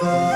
Bye.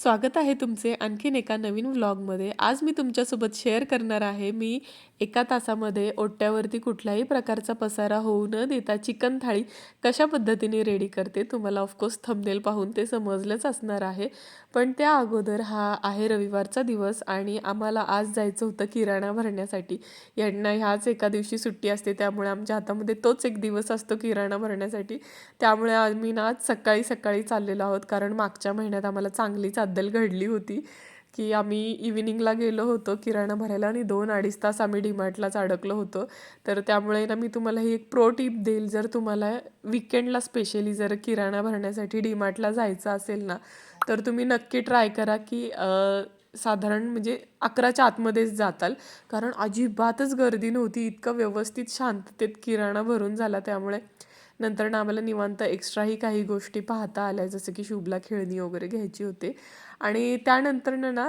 स्वागत आहे तुमचे आणखीन एका नवीन व्लॉगमध्ये. आज मी तुमच्यासोबत शेअर करणार आहे मी एका तासामध्ये ओट्यावरती कुठल्याही प्रकारचा पसारा होऊ न देता चिकन थाळी कशा पद्धतीने रेडी करते तुम्हाला ऑफकोर्स थंबनेल पाहून ते समजलंच असणार आहे. पण त्या अगोदर हा आहे रविवारचा दिवस आणि आम्हाला आज जायचं होतं किराणा भरण्यासाठी. यांना ह्याच एका दिवशी सुट्टी असते त्यामुळे आमच्या हातामध्ये तोच एक दिवस असतो किराणा भरण्यासाठी. त्यामुळे आम्ही ना आज सकाळी सकाळी चाललेलो आहोत कारण मागच्या महिन्यात आम्हाला चांगलीच बद्दल घडली होती की आम्ही इव्हिनिंगला गेलो होतो किराणा भरायला आणि दोन अडीच तास आम्ही डीमार्टलाच अडकलो होतो. तर त्यामुळे ना मी तुम्हाला ही एक प्रो टिप देईल जर तुम्हाला विकेंडला स्पेशली जर किराणा भरण्यासाठी डीमार्टला जायचं असेल ना तर तुम्ही नक्की ट्राय करा की साधारण म्हणजे अकराच्या आतमध्येच जाताल. कारण अजिबातच गर्दी नव्हती इतकं व्यवस्थित शांततेत किराणा भरून झाला त्यामुळे. नंतर ना आम्हाला निवांत एक्स्ट्राही काही गोष्टी पाहता आल्या जसं की शुभला खेळणी वगैरे घ्यायची होते. आणि त्यानंतर ना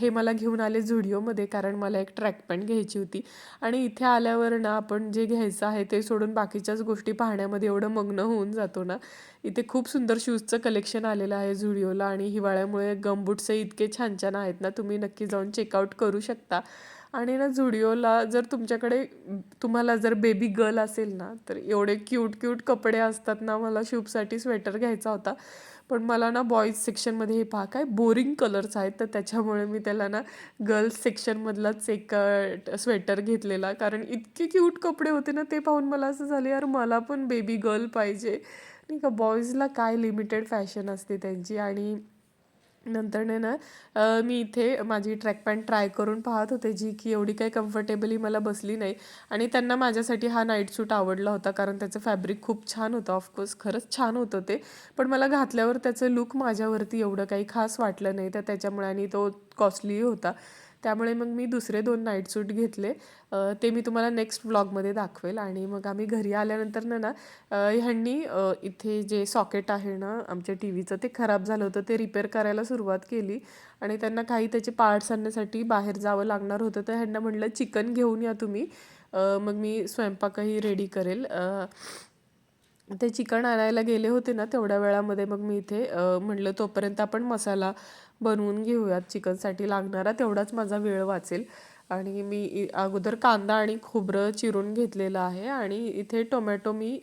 हे मला घेऊन आले झुडिओमध्ये कारण मला एक ट्रॅक पॅन्ट घ्यायची होती. आणि इथे आल्यावर ना आपण जे घ्यायचं आहे ते सोडून बाकीच्याच गोष्टी पाहण्यामध्ये एवढं मग्न होऊन जातो ना. इथे खूप सुंदर शूजचं कलेक्शन आलेलं आहे झुडिओला आणि हिवाळ्यामुळे गमबूट्सही इतके छान छान आहेत ना तुम्ही नक्की जाऊन चेकआउट करू शकता. आणि ना झुडिओला जर तुमच्याकडे तुम्हाला जर बेबी गर्ल असेल ना तर एवढे क्यूट क्यूट कपडे असतात ना मला शूपसाठी स्वेटर घ्यायचा होता. पण मला ना बॉईज सेक्शनमध्ये हे पहा काय बोरिंग कलर्स आहेत. तर त्याच्यामुळे मी त्याला ना गर्ल्स सेक्शनमधलाच एक स्वेटर घेतलेला. कारण इतके क्यूट कपडे होते ना ते पाहून मला असं झालं यार मला पण बेबी गर्ल पाहिजे. नाही का बॉईजला काय लिमिटेड फॅशन असते त्यांची? आणि नंतर ना मी इथे माझी ट्रॅक पॅन्ट ट्राय करून पाहत होते जी की एवढी काही कम्फर्टेबली मला बसली नाही. आणि त्यांना माझ्यासाठी हा नाईट सूट आवडला होता कारण त्याचं फॅब्रिक खूप छान होतं. ऑफकोर्स खरंच छान होतं ते. पण मला घातल्यावर त्याचं लुक माझ्यावरती एवढं काही खास वाटलं नाही तर त्याच्यामुळे आणि तो कॉस्टलीही होता. त्यामुळे मग मी दुसरे दोन नाईट सूट घेतले. ते मी तुम्हाला नेक्स्ट व्लॉगमध्ये दाखवेल. आणि मग आम्ही घरी आल्यानंतर ना ना ह्यांनी इथे जे सॉकेट आहे ना आमच्या टी व्हीचं ते खराब झालं होतं. ते रिपेअर करायला सुरुवात केली. आणि त्यांना काही त्याचे पार्ट्स आणण्यासाठी बाहेर जावं लागणार होतं. तर ह्यांना म्हटलं चिकन घेऊन या तुम्ही. मग मी स्वयंपाकही रेडी करेल. ते चिकन आणायला गेले होते ना तेवढ्या वेळामध्ये मग मी इथे म्हटलं म्हणलं तोपर्यंत आपण मसाला बनवून घेऊयात. चिकनसाठी लागणारा तेवढाच माझा वेळ वाचेल. आणि मी अगोदर कांदा आणि खोबरं चिरून घेतलेलं आहे. आणि इथे टोमॅटो मी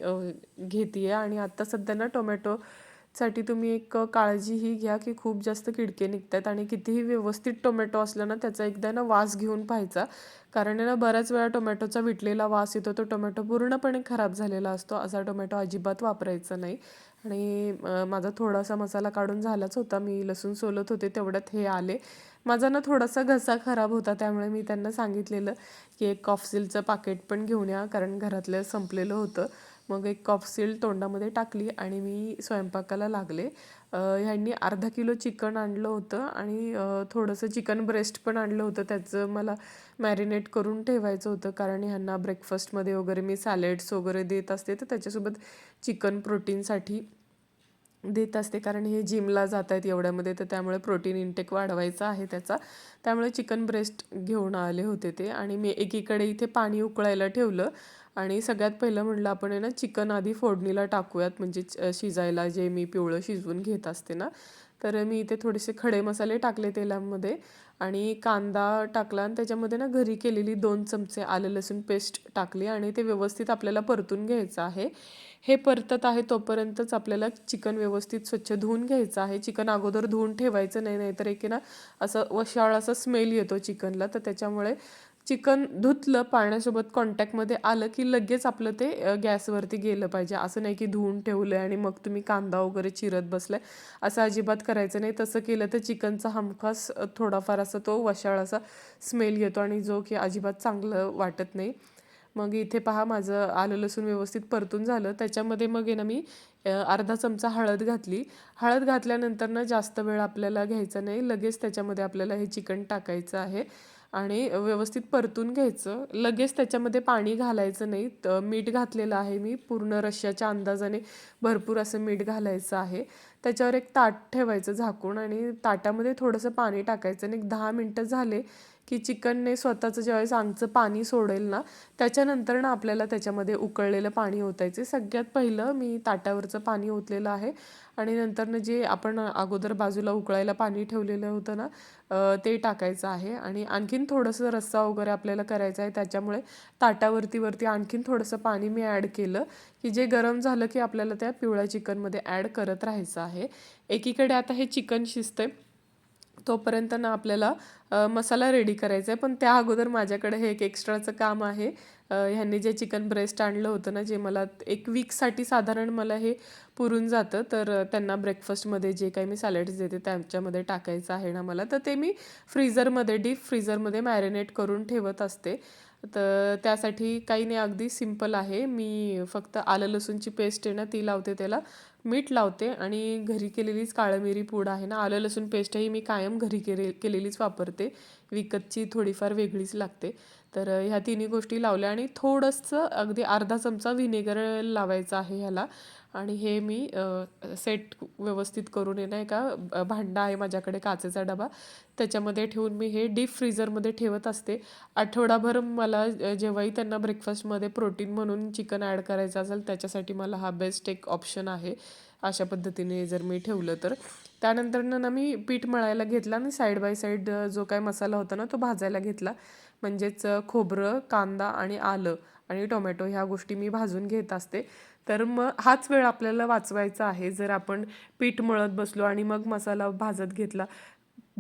घेते आणि आत्ता सध्या ना टोमॅटोसाठी तुम्ही एक काळजीही घ्या की खूप जास्त किडके निघतात आणि कितीही व्यवस्थित टोमॅटो असलं ना त्याचा एकदा ना वास घेऊन पाहायचा. कारण ना बऱ्याच वेळा टोमॅटोचा विटलेला वास येतो. तो टोमॅटो पूर्णपणे खराब झालेला असतो. असा टोमॅटो अजिबात वापरायचा नाही. आणि माझा थोडासा मसाला काढून झालाच होता. मी लसूण सोलत होते तेवढ्यात हे आले. माझा ना थोडासा घसा खराब होता त्यामुळे मी त्यांना सांगितलेलं की एक कॉफसिलचं पाकिट पण घेऊन या कारण घरातलं संपलेलं होतं. मग एक कॉफसिल तोंडामध्ये टाकली आणि मी स्वयंपाकाला लागले. ह्यांनी अर्धा किलो चिकन आणलं होतं आणि थोडंसं चिकन ब्रेस्ट पण आणलं होतं. त्याचं मला मॅरिनेट करून ठेवायचं होतं कारण ह्यांना ब्रेकफास्टमध्ये वगैरे मी सॅलेड्स वगैरे देत असते. तर त्याच्यासोबत चिकन प्रोटीनसाठी देत असते कारण हे जिमला जात आहेत एवढ्यामध्ये. तर त्यामुळे प्रोटीन इंटेक वाढवायचा आहे त्याचा. त्यामुळे चिकन ब्रेस्ट घेऊन आले होते ते आणि मी एकीकडे इथे पाणी उकळायला ठेवलं. आणि सगळ्यात पहिलं म्हणलं आपण आहे ना चिकन आधी फोडणीला टाकूयात म्हणजे शिजायला जे मी पिवळं शिजवून घेत असते ना तर मी इथे थोडेसे खडे मसाले टाकले तेलामध्ये आणि कांदा टाकला आणि त्याच्यामध्ये ना घरी केलेली दोन चमचे आलं लसूण पेस्ट टाकली आणि ते व्यवस्थित आपल्याला परतून घ्यायचं आहे. हे परतत आहे तोपर्यंतच आपल्याला चिकन व्यवस्थित स्वच्छ धुवून घ्यायचं आहे. चिकन अगोदर धुवून ठेवायचं नाही नाहीतर एक आहे ना असं वशाळ असा स्मेल येतो चिकनला तर त्याच्यामुळे चिकन धुतलं पाण्यासोबत कॉन्टॅक्टमध्ये आलं की लगेच आपलं ते गॅसवरती गेलं पाहिजे. असं नाही की धुवून ठेवलं आहे आणि मग तुम्ही कांदा वगैरे चिरत बसलाय. असं अजिबात करायचं नाही. तसं केलं तर चिकनचा हमखास थोडाफार असा तो वशाळ असा स्मेल येतो आणि जो की अजिबात चांगलं वाटत नाही. मग इथे पहा माझं आलं लसूण व्यवस्थित परतून झालं. त्याच्यामध्ये मग आहे ना मी अर्धा चमचा हळद घातली. हळद घातल्यानंतर ना जास्त वेळ आपल्याला घ्यायचा नाही. लगेच त्याच्यामध्ये आपल्याला हे चिकन टाकायचं आहे. आणि व्यवस्थित परतून घ्यायचं. लगेच त्याच्यामध्ये पाणी घालायचं नाही. तर मीठ घातलेलं आहे मी. पूर्ण रश्श्याच्या अंदाजाने भरपूर असं मीठ घालायचं आहे. त्याच्यावर एक ताट ठेवायचं झाकून आणि ताटामध्ये थोडंसं पाणी टाकायचं आणि एक दहा मिनटं झाले की चिकनने स्वतःचं ज्यावेळेस आमचं पाणी सोडेल ना त्याच्यानंतर ना आपल्याला त्याच्यामध्ये उकळलेलं पाणी ओतायचं सगळ्यात पहिलं मी ताटावरचं पाणी ओतलेलं आहे आणि नंतरनं जे आपण अगोदर बाजूला उकळायला पाणी ठेवलेलं होतं ना ते टाकायचं आहे आणि आणखीन थोडंसं रस्सा वगैरे आपल्याला करायचा आहे त्याच्यामुळे ताटावरती वरती आणखीन थोडंसं पाणी मी ॲड केलं की जे गरम झालं की आपल्याला त्या पिवळ्या चिकनमध्ये ॲड करत राहायचं आहे. एकीकडे आता हे चिकन शिजते तोपर्यंत ना आपल्याला मसाला रेडी करायचा आहे पण त्या अगोदर माझ्याकडे हे एक एक्स्ट्राचं काम आहे. ह्यांनी जे चिकन ब्रेस्ट आणलं होतं ना जे मला एक वीकसाठी साधारण मला हे पुरून जातं तर त्यांना ब्रेकफास्टमध्ये जे काही मी सॅलड्स देते त्यांच्यामध्ये टाकायचं आहे ना मला. तर ते मी फ्रीझरमध्ये डीप फ्रीझरमध्ये मॅरिनेट करून ठेवत असते. तर त्यासाठी काही नाही अगदी सिंपल आहे. मी फक्त आलं लसूणची पेस्ट आहे ना ती लावते त्याला. मीठ लावते आणि घरी केलेलीच काळं मिरी पूड आहे ना आलं लसूण पेस्टही मी कायम घरी केले केलेलीच वापरते. विकतची थोडीफार वेगळीच लागते. तर ह्या तिन्ही गोष्टी लावल्या आणि थोडंसं अगदी अर्धा चमचा व्हिनेगर लावायचा आहे ह्याला. आणि हे मी सेट व्यवस्थित करून आहे का भांडा आहे माझ्याकडे काचेचा डबा. त्याच्यामध्ये ठेवून मी हे डीप फ्रीझरमध्ये ठेवत असते. आठवडाभर मला जेव्हाही त्यांना ब्रेकफास्टमध्ये प्रोटीन म्हणून चिकन ॲड करायचं असेल त्याच्यासाठी मला हा बेस्ट एक ऑप्शन आहे. अशा पद्धतीने जर मी ठेवलं तर. त्यानंतर ना मी पीठ मळायला घेतला आणि साईड बाय साईड जो काय मसाला होता ना तो भाजायला घेतला. म्हणजेच खोबरं कांदा आणि आलं. आणि टोमॅटो ह्या गोष्टी मी भाजून घेत असते. तर मग हाच वेळ आपल्याला वाचवायचा आहे. जर आपण पीठ मळत बसलो आणि मग मसाला भाजत घेतला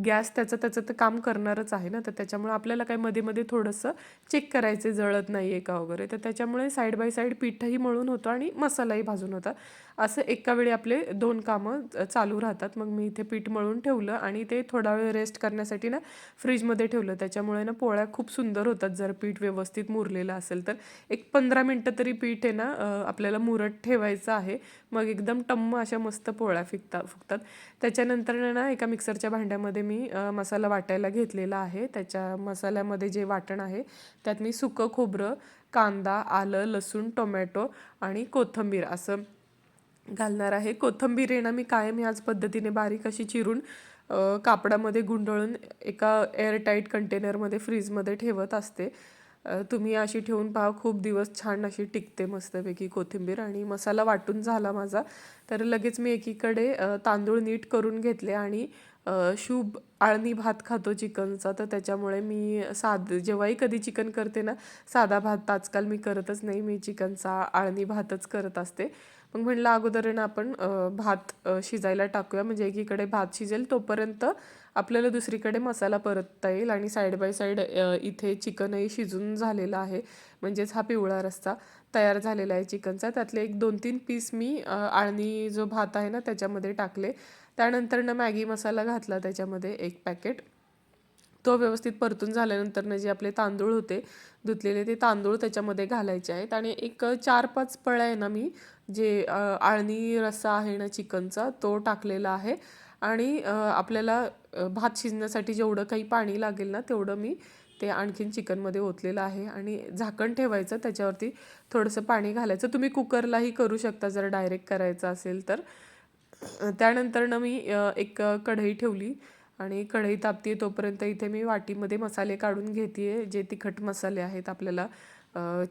गॅस त्याचं त्याचं तर काम करणारच आहे ना. तर त्याच्यामुळे आपल्याला काय मध्ये मध्ये थोडंसं चेक करायचे जळत नाही आहे का वगैरे. तर त्याच्यामुळे साईड बाय साईड पीठही मळून होतं आणि मसालाही भाजून होता. असं एका वेळी आपले दोन कामं चालू राहतात. मग मी इथे पीठ मळून ठेवलं आणि ते थोडा वेळ रेस्ट करण्यासाठी ना फ्रीजमध्ये ठेवलं. त्याच्यामुळे ना पोळ्या खूप सुंदर होतात जर पीठ व्यवस्थित मुरलेलं असेल तर. एक पंधरा मिनटं तरी पीठ आहे ना आपल्याला मुरत ठेवायचं आहे. मग एकदम टम्म अशा मस्त पोळ्या फिकता फुकतात. त्याच्यानंतर ना एका मिक्सरच्या भांड्यामध्ये मी मसाला वाटायला घेतलेला आहे. त्याच्या मसाल्यामध्ये जे वाटण आहे त्यात मी सुकं खोबरं कांदा आलं लसूण टोमॅटो आणि कोथिंबीर असं घालणार आहे. कोथिंबीर मी कायम ह्याच पद्धतीने बारीक अशी चिरून कापडामध्ये गुंडळून एका एअरटाईट कंटेनरमध्ये फ्रीजमध्ये ठेवत असते. तुम्ही अशी ठेवून पहा खूप दिवस छान अशी टिकते मस्तपैकी कोथिंबीर आणि मसाला वाटून झाला माझा. तर लगेच मी एकीकडे तांदूळ नीट करून घेतले आणि शुभ आळणी भात खातो चिकनचा. तर त्याच्यामुळे मी साध जेव्हाही कधी चिकन करते ना साधा भात आजकाल मी करतच नाही. मी चिकनचा आळणी भातच करत असते. मग म्हणलं अगोदर ना आपण भात शिजायला टाकूया. म्हणजे एकीकडे भात शिजेल तोपर्यंत आपल्याला दुसरीकडे मसाला परतता येईल आणि साईड बाय साईड इथे चिकनही शिजून झालेलं आहे. म्हणजेच हा पिवळा रस्ता तयार झालेला आहे चिकनचा. त्यातले एक दोन तीन पीस मी आळणी जो भात आहे ना त्याच्यामध्ये टाकले. त्यानंतर ना मॅगी मसाला घातला त्याच्यामध्ये एक पॅकेट तो व्यवस्थित परतून झाल्यानंतर जे आपले तांदूळ होते धुतलेले ते तांदूळ त्याच्यामध्ये घालायचे आहेत. आणि एक चार पाच पळ्या आहे ना मी जे आळणी रस्सा आहे ना चिकनचा तो टाकलेला आहे. आणि आपल्याला भात शिजण्यासाठी जेवढं काही पाणी लागेल ना तेवढं मी ते आणखीन चिकनमध्ये ओतलेलं आहे. आणि झाकण ठेवायचं त्याच्यावरती थोडंसं पाणी घालायचं. तुम्ही कुकरलाही करू शकता जर डायरेक्ट करायचं असेल तर. त्यानंतर ना मी एक कढई ठेवली. आणि कढई तापतीये तोपर्यंत इथे मी वाटीमध्ये मसाले काढून घेते जे तिखट मसाले आहेत आपल्याला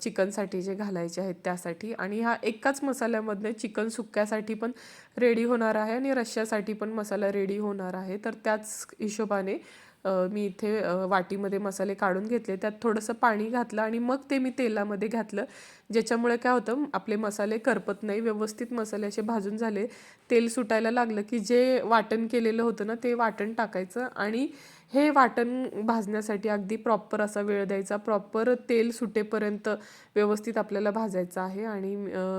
चिकनसाठी जे घालायचे आहेत त्यासाठी. आणि ह्या एकाच मसाल्यामधनं चिकन सुक्यासाठी पण रेडी होणार आहे आणि रश्श्यासाठी पण मसाला रेडी होणार आहे. तर त्याच हिशोबाने मी इथे वाटीमध्ये मसाले काढून घेतले. त्यात थोडंसं पाणी घातलं आणि मग ते मी तेलामध्ये घातलं. ज्याच्यामुळे काय होतं आपले मसाले करपत नाही. व्यवस्थित मसाले असे भाजून झाले. तेल सुटायला लागलं की जे वाटण केलेलं होतं ना ते वाटण टाकायचं आणि हे वाटण भाजण्यासाठी अगदी प्रॉपर असा वेळ द्यायचा. प्रॉपर तेल सुटेपर्यंत व्यवस्थित आपल्याला भाजायचं आहे आणि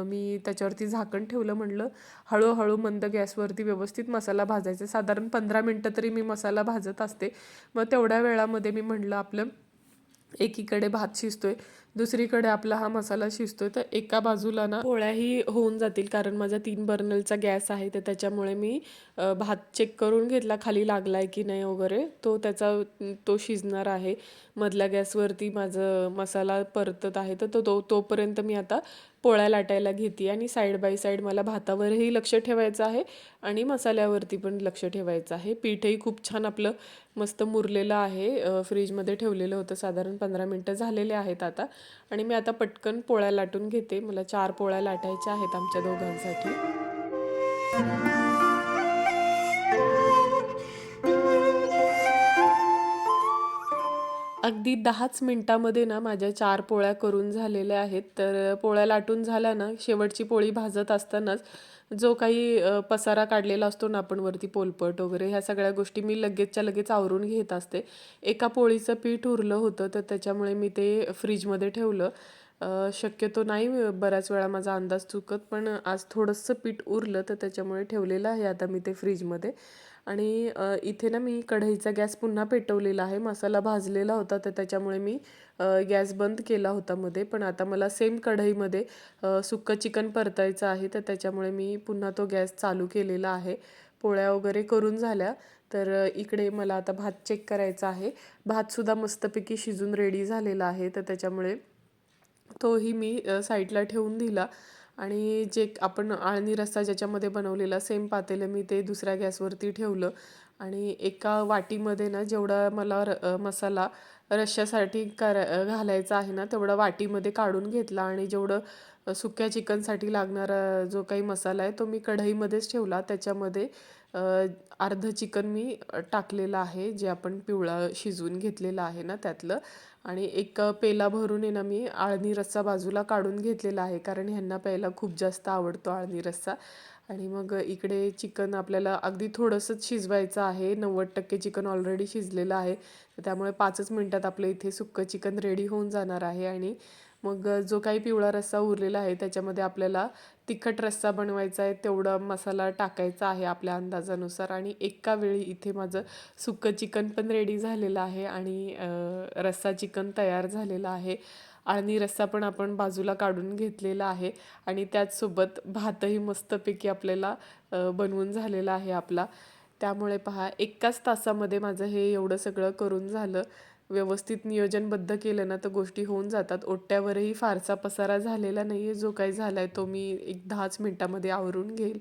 मी त्याच्यावरती झाकण ठेवलं म्हणलं. हळूहळू मंद गॅसवरती व्यवस्थित मसाला भाजायचा. साधारण पंधरा मिनटं तरी मी मसाला भाजत असते. मग तेवढ्या वेळामध्ये मी म्हणलं आपलं एकीकडे भात शिजतोय. दुसरीकडे आपला हा मसाला शिजतोय तर एका बाजूला ना पोळ्याही होऊन जातील कारण माझा तीन बर्नलचा गॅस आहे तर त्याच्यामुळे मी भात चेक करून घेतला खाली लागलाय की नाही वगैरे तो त्याचा तो शिजणार आहे. मधल्या गॅसवरती माझं मसाला परतत आहे तर तो तो तोपर्यंत मी आता पोळ्या लाटायला घेते आणि साईड बाय साईड मला भातावरही लक्ष ठेवायचं आहे आणि मसाल्यावरती पण लक्ष ठेवायचं आहे. पीठही खूप छान आपलं मस्त मुरलेलं आहे. फ्रीजमध्ये ठेवलेलं होतं. साधारण पंधरा मिनटं झालेले आहेत आता. आणि मी आता पटकन पोळ्या लाटून घेते. मला चार पोळ्या लाटायच्या आहेत आमच्या दोघांसाठी. अगदी दहाच मिनटामध्ये ना माझ्या चार पोळ्या करून झालेल्या आहेत. तर पोळ्या लाटून झाल्या ना शेवटची पोळी भाजत असतानाच जो काही पसारा काढलेला असतो ना आपण वरती पोलपट वगैरे ह्या सगळ्या गोष्टी मी लगेचच्या लगेच आवरून घेत असते. एका पोळीचं पीठ उरलं होतं तर त्याच्यामुळे मी ते फ्रीजमध्ये ठेवलं. शक्यतो नाही बऱ्याच वेळा माझा अंदाज चुकत पण आज थोडंसं पीठ उरलं तर त्याच्यामुळे ठेवलेलं आहे आता मी ते फ्रीजमध्ये. आणि इथे ना मी कढईचा गॅस पुन्हा पेटवलेला आहे. मसाला भाजलेला होता तर त्याच्यामुळे मी गॅस बंद केला होता मध्ये. पण आता मला सेम कढईमध्ये सुक्कं चिकन परतायचं आहे. तर त्याच्यामुळे मी पुन्हा तो गॅस चालू केलेला आहे. पोळ्या वगैरे करून झाल्या. तर इकडे मला आता भात चेक करायचा आहे. भातसुद्धा मस्तपैकी शिजून रेडी झालेला आहे. तर त्याच्यामुळे तोही मी साईडला ठेवून दिला. आणि जे आपण आळणी रस्सा ज्याच्यामध्ये बनवलेला सेम पातेलं मी ते दुसऱ्या गॅसवरती ठेवलं. आणि एका वाटीमध्ये ना जेवढा मला र मसाला रश्श्यासाठी करा घालायचा आहे ना तेवढा वाटीमध्ये काढून घेतला. आणि जेवढं सुक्या चिकनसाठी लागणारा जो काही मसाला आहे तो मी कढईमध्येच ठेवला. त्याच्यामध्ये अर्धं चिकन मी टाकलेलं आहे जे आपण पिवळा शिजवून घेतलेलं आहे ना त्यातलं. आणि एक पेला भरून आहे ना मी आळणी रस्सा बाजूला काढून घेतलेला आहे कारण ह्यांना प्यायला खूप जास्त आवडतो आळणी रस्सा. आणि मग इकडे चिकन आपल्याला अगदी थोडंसंच शिजवायचं आहे नव्वद टक्के चिकन ऑलरेडी शिजलेलं आहे. तर त्यामुळे पाचच मिनटात आपलं इथे सुक्कं चिकन रेडी होऊन जाणार आहे. आणि मग जो काही पिवळा रस्सा उरलेला आहे त्याच्यामध्ये आपल्याला तिखट रस्सा बनवायचा आहे तेवढा मसाला टाकायचा आहे आपल्या अंदाजानुसार आणि एका वेळी इथे माझं सुकं चिकन पण रेडी झालेलं आहे आणि रस्सा चिकन तयार झालेला आहे आणि रस्सा पण आपण बाजूला काढून घेतलेला आहे आणि त्याचसोबत भातही मस्तपैकी आपल्याला बनवून झालेला आहे आपला. त्यामुळे पहा एकाच तासामध्ये माझं हे एवढं सगळं करून झालं. व्यवस्थित नियोजनबद्ध केलं ना तर गोष्टी होऊन जातात. ओट्यावरही फारसा पसारा झालेला नाही आहे जो काही झाला आहे तो मी एक दहाच मिनटामध्ये आवरून घेईल.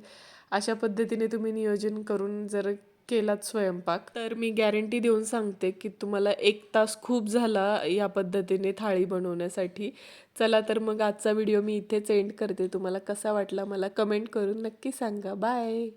अशा पद्धतीने तुम्ही नियोजन करून जर केलात स्वयंपाक तर मी गॅरंटी देऊन सांगते की तुम्हाला एक तास खूप झाला या पद्धतीने थाळी बनवण्यासाठी. चला तर मग आजचा व्हिडिओ मी इथेच एंड करते. तुम्हाला कसा वाटला मला कमेंट करून नक्की सांगा. बाय